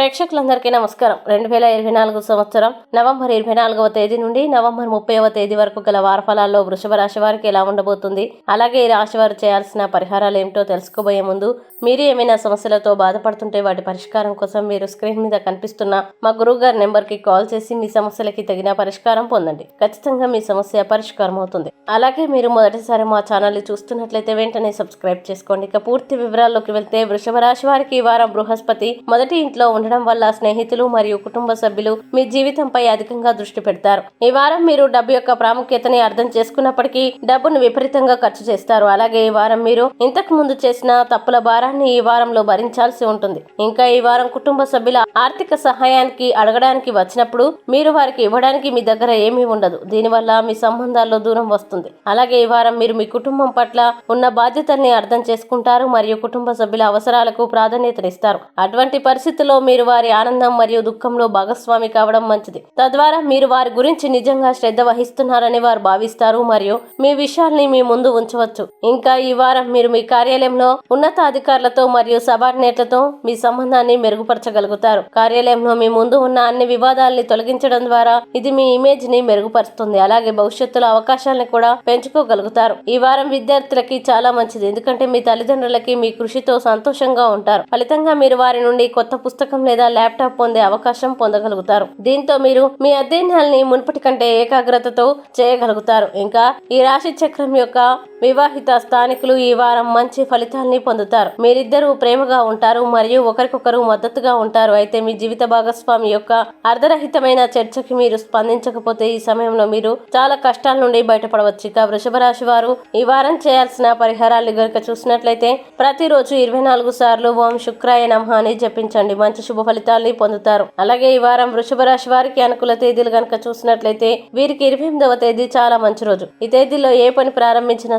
ప్రేక్షకులందరికీ నమస్కారం. రెండు వేల ఇరవై నాలుగు సంవత్సరం నవంబర్ ఇరవై నాలుగవ తేదీ నుండి నవంబర్ ముప్పైవ తేదీ వరకు గల వారఫలాల్లో వృషభ రాశి వారికి ఎలా ఉండబోతుంది? అలాగే ఈ రాశి వారు చేయాల్సిన పరిహారాలు ఏమిటో తెలుసుకోబోయే ముందు మీరు ఏమైనా సమస్యలతో బాధపడుతుంటే వాటి పరిష్కారం కోసం మీరు స్క్రీన్ మీద కనిపిస్తున్న మా గురువు గారి నెంబర్కి కాల్ చేసి మీ సమస్యలకి తగిన పరిష్కారం పొందండి. ఖచ్చితంగా మీ సమస్య పరిష్కారం అవుతుంది. అలాగే మీరు మొదటిసారి మా ఛానల్ని చూస్తున్నట్లయితే వెంటనే సబ్స్క్రైబ్ చేసుకోండి. ఇక పూర్తి వివరాల్లోకి వెళ్తే వృషభ రాశి వారికి ఈ వారం బృహస్పతి మొదటి ఇంట్లో ఉండడం వల్ల స్నేహితులు మరియు కుటుంబ సభ్యులు మీ జీవితంపై అధికంగా దృష్టి పెడతారు. ఈ వారం మీరు డబ్బు యొక్క ప్రాముఖ్యతని అర్థం చేసుకున్నప్పటికీ డబ్బును విపరీతంగా ఖర్చు చేస్తారు. అలాగే ఈ వారం మీరు ఇంతకు ముందు చేసిన తప్పుల భారాన్ని ఈ వారంలో భరించాల్సి ఉంటుంది. ఇంకా ఈ వారం కుటుంబ సభ్యుల ఆర్థిక సహాయానికి అడగడానికి వచ్చినప్పుడు మీరు వారికి ఇవ్వడానికి మీ దగ్గర ఏమీ ఉండదు. దీనివల్ల మీ సంబంధాల్లో దూరం వస్తుంది. అలాగే ఈ వారం మీరు మీ కుటుంబం పట్ల ఉన్న బాధ్యతల్ని అర్థం చేసుకుంటారు మరియు కుటుంబ సభ్యుల అవసరాలకు ప్రాధాన్యతనిస్తారు. అటువంటి పరిస్థితుల్లో మీరు వారి ఆనందం మరియు దుఃఖంలో భాగస్వామి కావడం మంచిది. తద్వారా మీరు వారి గురించి నిజంగా శ్రద్ధ వహిస్తున్నారని వారు భావిస్తారు మరియు మీ విషయాల్ని మీ ముందు ఉంచవచ్చు. ఇంకా ఈ వారం మీరు మీ కార్యాలయంలో ఉన్నత అధికారులతో మరియు సబార్డినేట్లతో మీ సంబంధాన్ని మెరుగుపరచగలుగుతారు. కార్యాలయంలో మీ ముందు ఉన్న అన్ని వివాదాల్ని తొలగించడం ద్వారా ఇది మీ ఇమేజ్ని మెరుగుపరుస్తుంది. అలాగే భవిష్యత్తులో అవకాశాలను కూడా పెంచుకోగలుగుతారు. ఈ వారం విద్యార్థులకి చాలా మంచిది. ఎందుకంటే మీ తల్లిదండ్రులకి మీ కృషితో సంతోషంగా ఉంటారు. ఫలితంగా మీరు వారి నుండి కొత్త పుస్తకం లేదా ల్యాప్టాప్ పొందే అవకాశం పొందగలుగుతారు. దీంతో మీరు మీ అధ్యయనాల్ని మునుపటి కంటే ఏకాగ్రతతో చేయగలుగుతారు. ఇంకా ఈ రాశి చక్రం యొక్క వివాహిత స్థానికులు ఈ వారం మంచి ఫలితాల్ని పొందుతారు. మీరిద్దరూ ప్రేమగా ఉంటారు మరియు ఒకరికొకరు మద్దతుగా ఉంటారు. అయితే మీ జీవిత భాగస్వామి యొక్క అర్ధరహితమైన చర్చకి మీరు స్పందించకపోతే ఈ సమయంలో మీరు చాలా కష్టాల నుండి బయటపడవచ్చు. ఇక వృషభ రాశి వారు ఈ వారం చేయాల్సిన పరిహారాలు గనుక చూసినట్లయితే ప్రతిరోజు ఇరవై నాలుగు సార్లు ఓం శుక్రాయ నమః అని జపించండి. మంచి శుభ ఫలితాల్ని పొందుతారు. అలాగే ఈ వారం వృషభ రాశి వారికి అనుకూల తేదీలు గనుక చూసినట్లయితే వీరికి ఇరవై ఎనిమిదవ తేదీ చాలా మంచి రోజు. ఈ తేదీలో ఏ పని ప్రారంభించినా